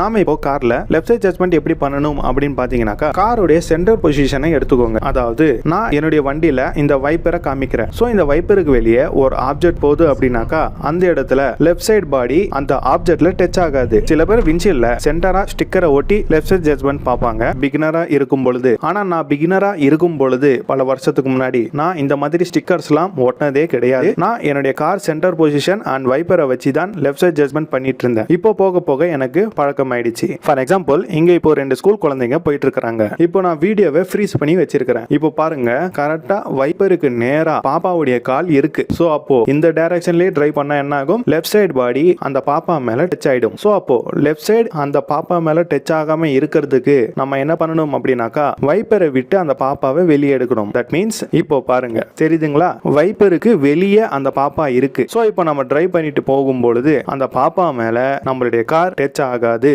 நாம இப்போ கார்ல லெஃப்ட் சைட் ஜட்மெண்ட் எப்படி பண்ணணும் அப்படின்னு பாத்தீங்கன்னாக்கா காருடைய சென்டர் பொசிஷனை எடுத்துக்கோங்க. அதாவது நான் என்னுடைய வண்டியில இந்த வைப்பரை காமிக்கிறேன். ஸோ இந்த வைப்பருக்கு வெளியே ஒரு ஆப்ஜெக்ட் போகுது அப்படின்னாக்கா அந்த இடத்துல லெஃப்ட் சைடு பாடி அந்த ஆப்ஜெக்ட்ல டச் ஆகாது. சில பேர் விஞ்சில்ல சென்டரா ஸ்டிக்கரை ஒட்டி லெஃப்ட் சைட் ஜட்மெண்ட் பார்ப்பாங்க. பிகினரா இருக்கும் பொழுது. ஆனா நான் பிகினரா இருக்கும் பொழுது பல வருஷத்துக்கு முன்னாடி நான் இந்த மாதிரி ஸ்டிக்கர்ஸ்லாம் ஒட்டினதே கிடையாது. நான் என்னுடைய கார் சென்டர் பொசிஷன் அண்ட் வைப்பரை வச்சு தான் லெஃப்ட் சைட் ஜட்மெண்ட் பண்ணிட்டு இருந்தேன். இப்போ போக போக எனக்கு பழக்கம் ஆயிடுச்சு ஃபார் எக்ஸாம்பிள் இங்க இப்போ ரெண்டு ஸ்கூல் குழந்தைங்க போயிட்டு இருக்காங்க இப்போ நான் வீடியோவை ஃப்ரீஸ் பண்ணி வச்சிருக்கிறேன். இப்போ பாருங்க கரெக்டா வைப்பருக்கு நேரா பாப்பாவுடைய கால் இருக்கு. சோ அப்போ இந்த டைரக்ஷன்லயே டிரைவ் பண்ணா என்ன ஆகும் லெஃப்ட் சைடு பாடி அந்த பாப்பா மேல டச் ஆயிடும். சோ அப்போ லெஃப்ட் சைடு அந்த பாப்பா மேல டச் ஆகாம இருக்கிறதுக்கு நம்ம என்ன பண்ணணும் அப்படின்னாக்கா வைப்பரை விட்டு அந்த பாப்பாவை வெளியே எடுக்கணும். தட் மீன்ஸ் இப்போ பாருங்க தெரியுதுங்களா? வைப்பருக்கு வெளியே அந்த பாப்பா இருக்கு. சோ இப்போ நம்ம டிரைவ் பண்ணிட்டு போகும்பொழுது அந்த பாப்பா மேல நம்மளுடைய கார் டச் ஆகாது.